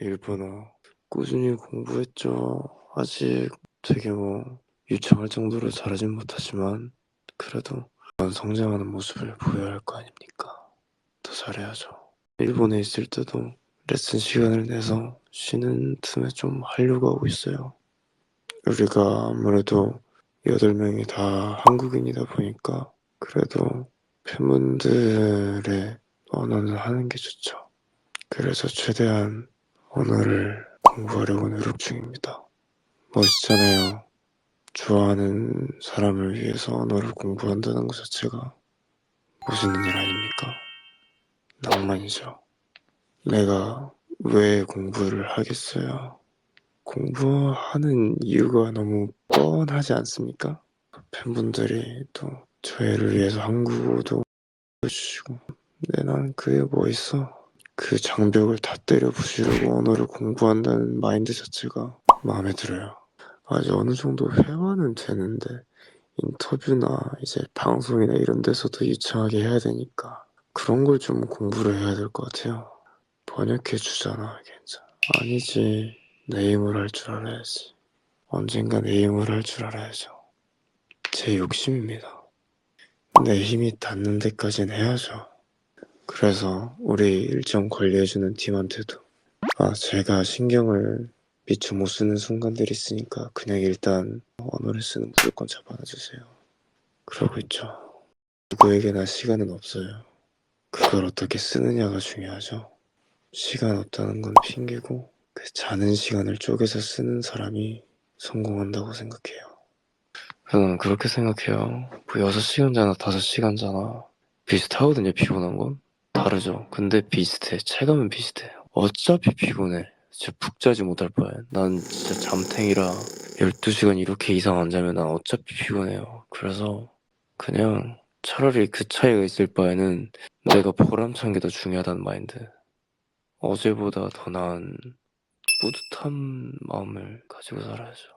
일본어 꾸준히 공부했죠. 아직 되게 뭐 유창할 정도로 잘하진 못하지만 그래도 성장하는 모습을 보여야 할 거 아닙니까? 더 잘해야죠. 일본에 있을 때도 레슨 시간을 내서 쉬는 틈에 좀 하려고 하고 있어요. 우리가 아무래도 여덟 명이 다 한국인이다 보니까 그래도 팬분들의 언어는 하는 게 좋죠. 그래서 최대한 언어를 공부하려고 노력 중입니다. 멋있잖아요. 좋아하는 사람을 위해서 언어를 공부한다는 것 자체가 멋있는 일 아닙니까? 낭만이죠. 내가 왜 공부를 하겠어요? 공부하는 이유가 너무 뻔하지 않습니까? 팬분들이 또 저희를 위해서 한국어도 해주시고 근데 난 그게 뭐 있어? 그 장벽을 다 때려 부수려고 언어를 공부한다는 마인드 자체가 마음에 들어요. 아직 어느 정도 회화는 되는데 인터뷰나 이제 방송이나 이런 데서도 유창하게 해야 되니까 그런 걸 좀 공부를 해야 될 것 같아요. 번역해 주잖아, 괜찮아. 아니지. 내 힘으로 할줄 알아야지. 언젠가 내 힘으로 할줄 알아야죠. 제 욕심입니다. 내 힘이 닿는 데까지는 해야죠. 그래서 우리 일정 관리해주는 팀한테도 아 제가 신경을 미처 못 쓰는 순간들이 있으니까 그냥 일단 언어를 쓰는 무조건 잡아놔주세요. 그러고 있죠. 누구에게나 시간은 없어요. 그걸 어떻게 쓰느냐가 중요하죠. 시간 없다는 건 핑계고 그 자는 시간을 쪼개서 쓰는 사람이 성공한다고 생각해요. 저는 그렇게 생각해요. 뭐 6시간 자나 5시간 자나 비슷하거든요, 피곤한 건. 다르죠. 근데 비슷해. 체감은 비슷해. 어차피 피곤해. 진짜 푹 자지 못할 바엔. 난 진짜 잠탱이라 12시간 이렇게 이상 안 자면 난 어차피 피곤해요. 그래서 그냥 차라리 그 차이가 있을 바에는 내가 보람찬 게 더 중요하다는 마인드. 어제보다 더 나은 뿌듯한 마음을 가지고 살아야죠.